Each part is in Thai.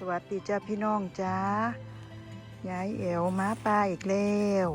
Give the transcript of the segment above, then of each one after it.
สวัสดีจ้าพี่น้องจ้ายายเอวมาปลาอีกแล้ว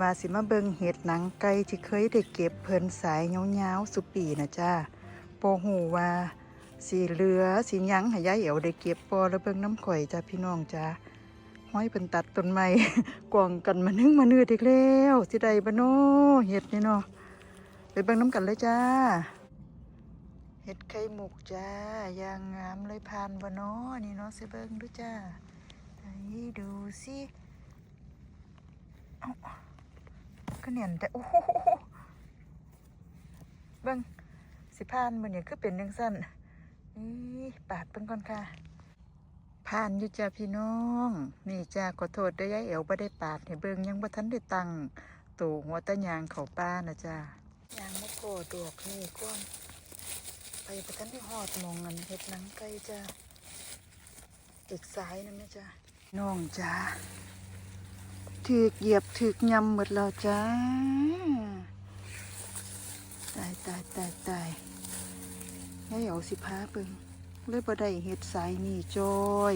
มาสิมาเบิงเห็ดหนังไก่ที่เคยได้เก็บเพิ่นสายเงาๆสุปีนะจ้าโปหูว่าสีเหลือสียังห้ยายเอวได้เก็บปอแล้วเบิงน้ำข่อยจ้าพี่น้องจ้าห้อยเป็นตัดต้นไม้กวางกันมานึ่งมาเนือดอีกแล้วสิใดบ้านอเห็ดนี่เนาะไปเบิงน้ำกันเลยจ้า เห็ดไข่หมกจ้ายางงามเลยผ่านบ่เนาะนี่เนาะสิเบิงดูจ้าไหนดูสิเอ้าก็เนียนแต่โอ้โหเบิงสิผ่านมื้อนี้คือเป็นจังซั่นนี่ปาดเบิ่งก่อนค่ะผ่านอยู่จ้าพี่น้อง นี่จ้าขอโทษด้วยยายเอ๋วบ่ได้ปาดให้เบิ่งยังบ่ทันได้ตั้งตู่หัวตะยางเข้าป้านะจ้ายางมะกอดอกนี่ก้อน ไปประทันที่หอดมองเงินเห็ดหนังไก่จ้าตึกซ้ายนะแม่จ้าน้องจ้าถือกเหยียบถือกยำหมดแล้วจ้าตายตายตายตายให้เอาสิพาเบิ่งเลยบ่ได้เห็ดสายนี่จอย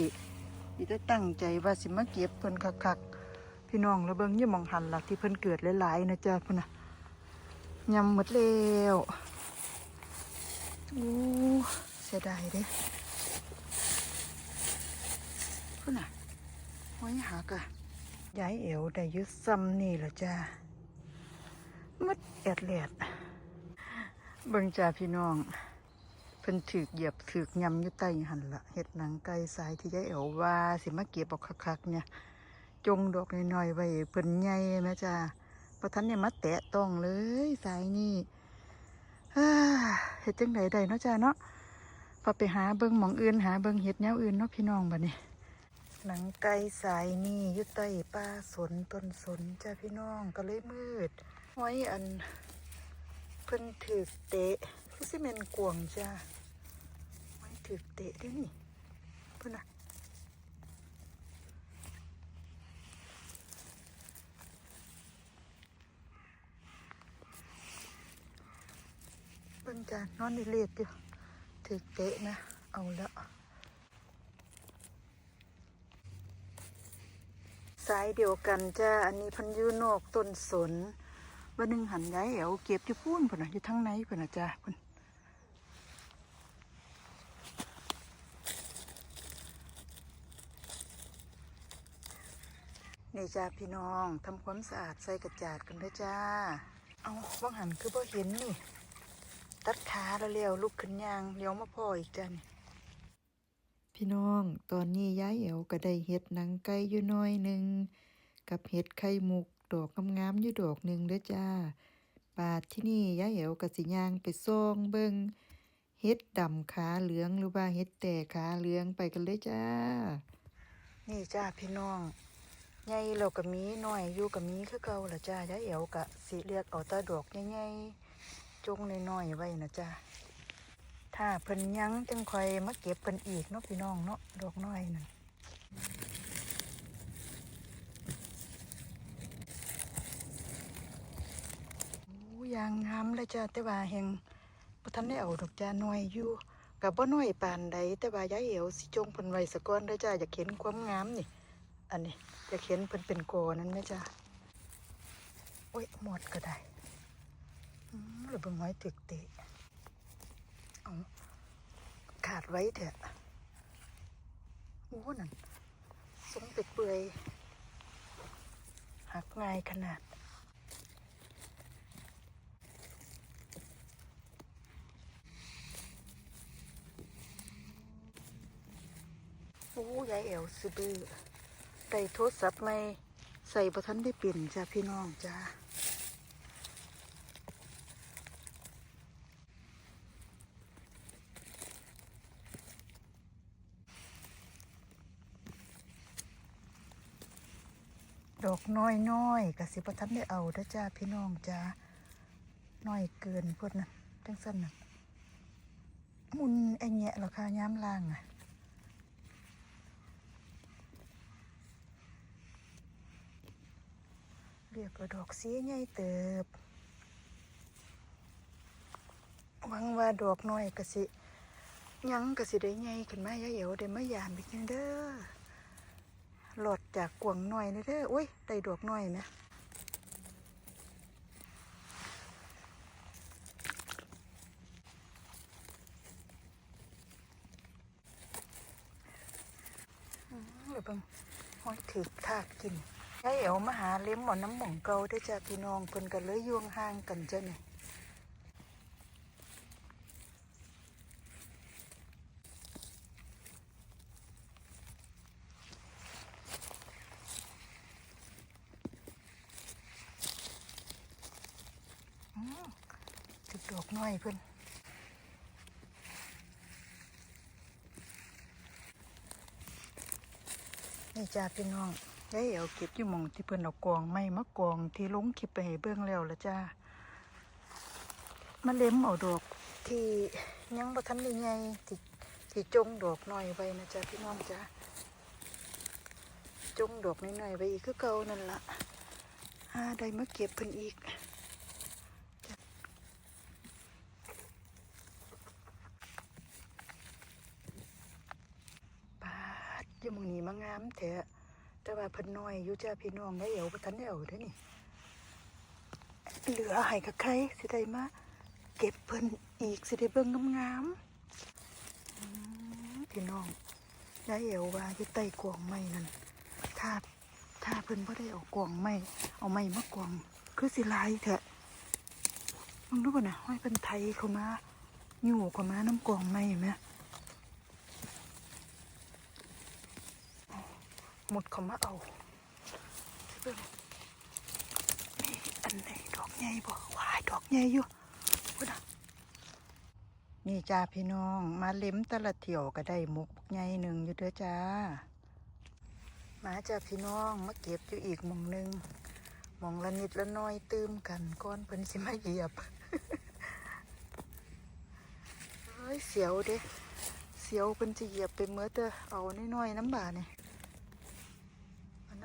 อีได้ตั้งใจว่าสิมาเก็บเพิ่นคักๆพี่น้องแล้วเบิ่งอยี่ามองหันหลักที่เพิ่นเกิดหลายๆนะจ้าพุ่นน่ะยำหมดแล้ว อ้เสียดายเด้พุ่นน่ะห้อยหักอะยายเอวได้ยึดซ้ำนี่ละจ้ามัดแอดแลดเบิ่งจ้าพี่น้องเพิ่นถือกเหยียบถือกยำอยู่ใต้หันละเห็ดหนังไก่สายที่ยายเอวว่าสิมาเก็บออกคักๆเนี่ย จงดอกน้อยๆไว้เพิ่นใหญ่แม่จ้าพระทันเนี่ยมาแตะต้องเลยสายนี่ เฮ็ดจังไดได้เนาะจ้าเนาะพอไปหาเบิ่งหมองอื่น หาเบิ่งเฮ็ดแนวอื่นเนาะพี่น้องบัดนี้ หนังไก่สายนี่ยู่ใต้ป่าสนต้นสนจ้าพี่น้องก็เลยมืดไว้อัน เพิ่นถือเตะคือสิแม่นกวงจ้าไว้ถือเตะด้วยนี่เพิ่นน่ะ เบิ่งจ้านอนในเลียดอยู่ถือเตะนะ เอาละสายเดียวกันจ้าอันนี้พันยูนอกต้นสนวันหนึ่งหันย้ายแอวเก็บอยู่พูนพุ่นนะอยู่ทั้งในพุ่นนะจ้าพุ่นนี่จ้าพี่น้องทำความสะอาดใส่กระจาดกันด้อจ้า เอาว่างหันคือบ่เห็นนี่ ตัดขาแล้วเลี้ยวลุกขึ้นยางเลี้ยวมาพ่ออีกจ้ะนี่พี่น้องตอนนี้ย้ายเอ๋วก็ได้เห็ดหนังไก่อยู่หน้อยหนึ่งกับเห็ดไข่มุกดอกงามๆอยู่ดอกหนึ่งเด้อจ้าปาดที่นี่ย้ายเอ๋วกับสิยางไปซ่องเบิงเห็ดดำขาเหลืองหรือว่าเห็ดแต่ขาเหลืองไปกันเลยจ้า นี่จ้าพี่น้องใหญ่เราก็มีน้อยอยู่กับมีคือเก่าละจ้าย้ายเอ๋วกะสิเลือกเอาแตาดอกใหญ่ๆ จงน้อยๆไว้นะจ๊ะถ้าเพิ่นยังจังคอยมาเก็บเพิ่นอีกเนาะพี่น้องเนาะดอกน้อยนั่นโอ้ยางงามเลยจ้ะแต่ว่าแหงบ่ทันได้เอาดอกจ้าน้อยอยู่กับบ่น้อยปานใดแต่ว่ายายเอวสิจงเพิ่นไว้สะก่อนเด้อจ้าอยากเห็นความงามนี่ อันนี้อยากเห็นเพิ่นเป็นโกนั่นแม่จ้าโอ้ยหมดก็ได้ หรือเป็นหอยถึกเตะขาดไว้เถอะโอ้นั่นสงเป็ดเปื่อยหักง่ายขนาดโอ้ยายเอ๋วสะบือได้โทรศัพท์ไม่ใส่ประทันได้เปลี่ยนจ้าพี่น้องจ้า น้อยน้อยๆกสิประทันได้เอาเด้อจ้าพี่น้องจ้าน้อยเกินพวดนะจังสั้นน่ะมุนไอแงะเหรอคะย้ำล่างอะเรียกว่าดอกสีใหญ่เติบหวังว่าดอกน้อยกะสิยังกะสิได้ใหญ่ขึ้นมายายเอ๋วได้มายามอีกจังเด้อ หลอดจากกวางน้อยเลยเด้ออุ้ยได้ดอกน้อยไหมเดี๋ยวเบิ่งห้อยถือทากกินยายเอ๋วมาหาเลี้ยมหมอนน้ำหม่องเก่าได้จ้ะพี่น้องเพิ่นกันเลยยวงห่างกันจ้ะเนี่ยอืมถึกดอก น้อยเพิ่นนี่จ้าพี่น้องยายเอ๋วเก็บอยู่หมองที่เพิ่นเอากองไม้มากองที่ลงคลิปไปให้เบิ่งแล้วละจ้ามาเล็มเอาดอกที่ยังบ่ทันได้ใหญ่ที่ที่จงดอกน้อยไว้นะจ้าพี่น้องจ้าจงดอกน้อยๆไว้อีกคือเก่านั่นละหาได้มาเก็บเพิ่นอีก ปาดอยังมึงนี่มางามแท้แต่ว่าเพิ่นน้อยอยู่จ้าพี่น้องได้เอวบ่ทันได้เอาเด้อนี่ เหลือให้กับใครสิได้มาเก็บเพิ่นอีกสิได้เบิ่งงามๆอืมพี่น้องยายเอวว่าอยู่ใต้กวางไม้นั่นถ้าถ้าเพิ่นบ่ได้เอากวางไม้เอาไม้มากวางคือสิลายแท้มึงดูบ่น่ะห้อยเพิ่นไทยเข้ามาอยู่เข้ามาน้ำกวางไม้แหม หมดเขามาเอาเบิ่งนี่อันไหนดอกใหญ่บ่วายดอกใหญ่อยู่พุ่นน่ะนี่จ้าพี่น้อง มาเล็มแตละเที่ยวก็ได้มุกใหญ่หนึ่งอยู่เด้อจ้า มาจ้าพี่น้องมาเก็บอยู่อีกหมองหนึ่งหมองละนิดละน้อยตื้มกันก้อนเพิ่นสิมาเหยียบเฮ้ยเสียวเด้เสียวเพิ่นจะเหยียบไปเมื่อเด้อเอาน้อยๆน้ำบาเนี่ย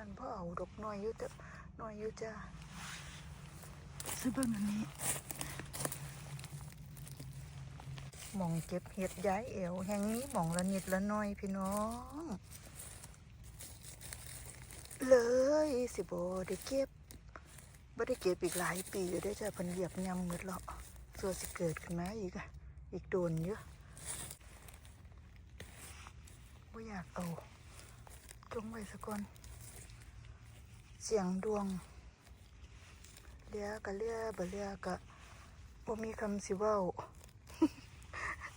นนั้นพ่อเอาดอกน้อยอยู่แต่น้อยอยู่จ้าซื้อเบิ่งอันนี้หมองเก็บเห็ดย้ายเอวแห่งนี้หมองละนิดละน้อยพี่น้อง เลยสิบได้เก็บบ่ได้เก็บอีกหลายปีอยู่ได้จ้าเพิ่นเหยียบยำหมดแล้วส่วนสิเกิดขึ้นมาอีกอะอีกโดนเยอะบ่อยากเอาจงไว้ซะก่อน เสียงดวงเรือก็เรือบ่เรือก็บ่มีคำสิเว้า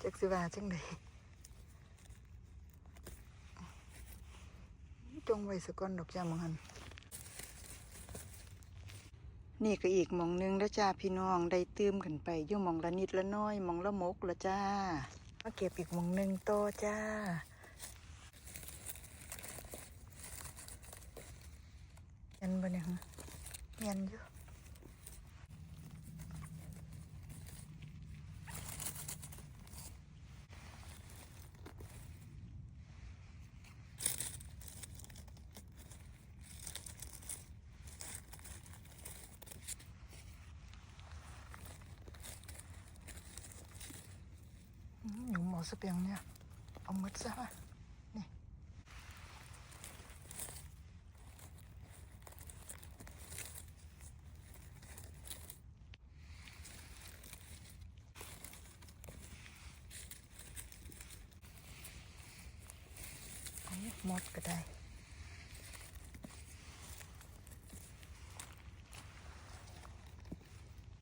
จักสิว่าจังไดจงไว้สะก่อนดอกจ้ามองหันนี่ก็อีกมองหนึงแล้วจ้าพี่น้องได้ตื้มกันไปอยู่มองละนิดละน้อยมองละมกละจ้ามาเก็บอีกมองหนึงต่อจ้า เมียนบ่เนี่ยฮะ เมียนอยู่อืมหนูหมอสเปียงเนี่ย เอามืดซะมานี่ เอาห มดก็ได้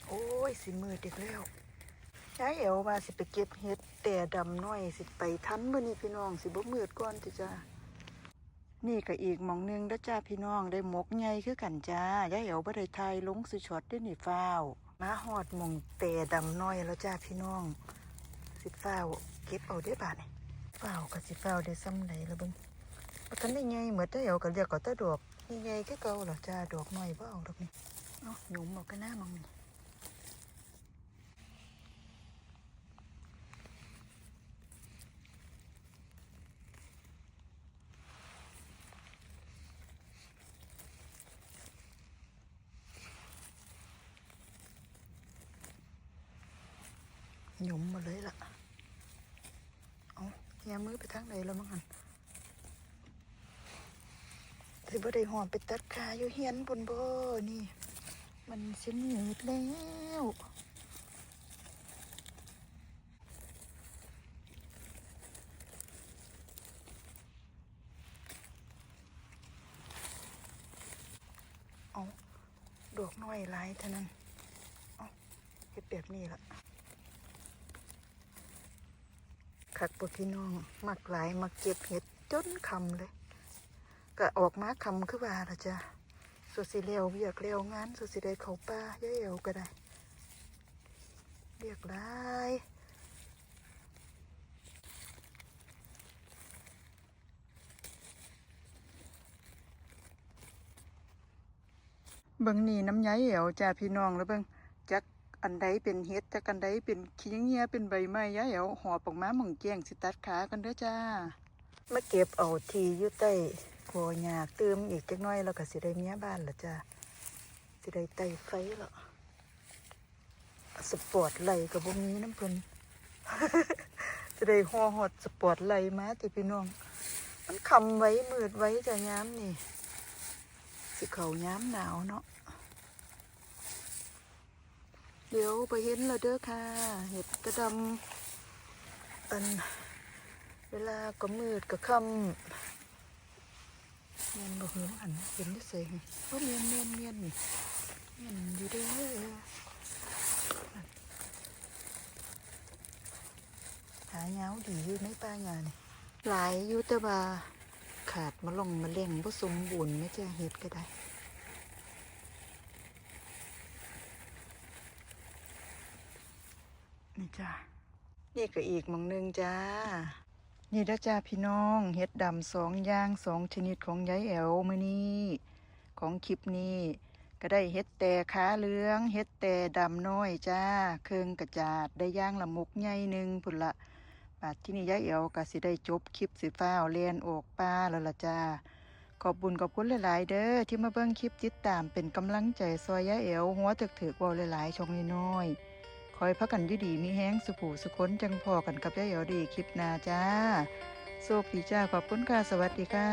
โอ้ยสิมืดอีกแล้วยายเอ๋วว่าสิไปเก็บเห็ดแต่ดำน้อยสิไปทันบ่นี่พี่น้องสิบ่มืดก่อนติจ้านี่ก็อีกหมองหนึงแล้วจ้าพี่น้องได้หมกใหญ่คือกันจ้ายายเอ๋วบ่ได้ทายลงสุช็อตด้วยนี่ฟ้าวมาหอดมองเตดำน้อยแล้วจ้าพี่น้อง สิฟ้าวเก็บเอาได้อบาดนี่ฟ้าวก็สิฟ้าวได้ซ้ำไหนละเบิ่ง บ่ทันได้ใหญ่เหมือนได้เอ๋วก็เรียกก็ตะดอกใหญ่ๆคือเก่าล่ะจ้าดอกหน้อยบ่เอาดอกนี่เนาะหยุมเอากันหน้ามองนี่หยุมมาเลยล่ะ เอาเฮียมือไปทางไหนแล้วมั้งหัน ถือ บ่ได้หอมไปตัดขาอยู่เฮียนบนบ่นี่ มันสิหนืดแล้วเอาดอกน้อยหลายเท่านั้นเอาเฮ็ดแบบนี้ละคักบ่พี่น้อง มักหลาย มักเก็บเห็ดจนคำเลย ก็ออกมาคำคือว่าละจ้ะสุดสิเร็วเรียกเร็วงานสุดสิได้เขาป้าย่าเอวก็ได้เรียกหลายเบิ่งนี่น้ำย้ายเอวจ้าพี่น้องแล้วเบิ่งจักอันใดเป็นเฮ็ดจักอันใดเป็นขี้เงี้ยเป็นใบไม้ย้ายเอวหอบออกมาหม่องแจ้งสิตัดขากันเด้อจ้ามาเก็บเอาทีอยู่ใต้ โคหยากเติมอีกจักน้อยแล้วก็สิได้เมียบ้านละจ้าสิได้ไตไฟแล้วสปอร์ตไลกับพวกนี้น้ำเพิ่นสิได้ห่อหอดสปอร์ตไลมาติพี่น้อง มันคำไว้มืดไว้จะย้ำนี่ สิเขาย้ำหนาวเนาะเดี๋ยวไปเห็นและเด้อค่ะ เห็ดกระดำอันเวลาก็มืดก็ค่ำ เมียนบอกเห็นอันเห็นได้เสยโอ้เมียนเมียนเมียนเมียนอยู่ด้อหาเงาดีอยู่ในป่าหญ้านี่หลายอยู่แต่ว่าขาดมาลงมาเล่งผสมบูรณ์ไม่จะเห็ดก็ได้นี่จ้านี่ก็อีกมองหนึงจ้า นี่ด้อจ้าพี่น้องเห็ดดำสองอย่างสองชนิดของยายแอวมือนี้ของคลิปนี้ก็ได้เห็ดแต่ขาเหลืองเห็ดแต่ดำน้อยจ้าเครื่องกระจาดได้ย่างละมุกใหญ่หนึ่งพุ่นละบาดที่นี่ยายแอวก็สิได้จบคลิปสิฟ้าเลียนออกป้าแล้วละจ้าขอบบุญขอบคุณหลาย ๆ เด้อที่มาเบิ่งคลิปติดตามเป็นกำลังใจซอยยายแอวหัวถึกถือกเว่าหลายๆช่องน้อยๆ คอยพักกันยุดีมีแห้งสุขูสุขนจังพอกันกับยายอดีคลิปนาจ้าโชคดีจ้าขอบคุณค่ะสวัสดีค่ะ